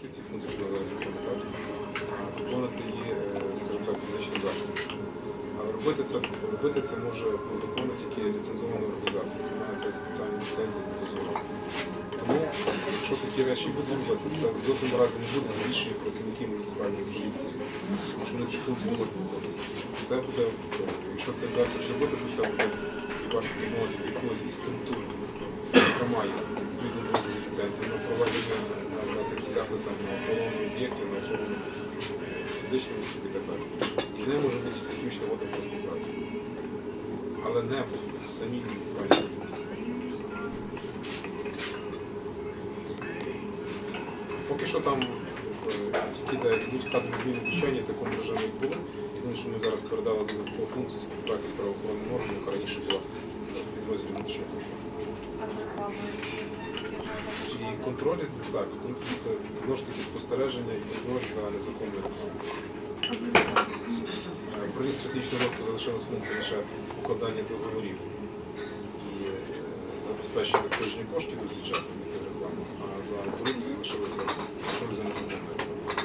тільки ці функції, що зараз а виконувати її, е, скажімо так, фізичний захист. Але робити це, робити це може по тільки ліцензована організація, яка має це спеціальні ліцензії не дозволяє. Тому, якщо такі речі будуть робити, це в жодному разі не буде збільшення працівників муніципальної поліції, тому що вони ці функції не можуть виконувати. Це буде, якщо це вдасться зробити, то це буде хіба що домовитися з якоюсь із структур, яка має згідно з ліцензії на проведення на, на охорону об'єктів, на охорону фізичної осіб і так далі. І з ним може бути заключена угода про співпрацю. Але не в самій муніципальній поліції. Поки що там е, тільки йдуть кадрові зміни звичайні, такому режимі було. Єдине, що ми зараз передали додаткову функцію співпраці з правоохоронним органом, яка раніше була в підрозділі внутрішнього. А І це так, контроль це знову ж таки спостереження і контроль за незаконною рухом. Про стратегічного розвитку залишилась функція лише укладання договорів і е, забезпечення надходження коштів до бюджету від а за поліцією лишилося контроль за незаконною рухом.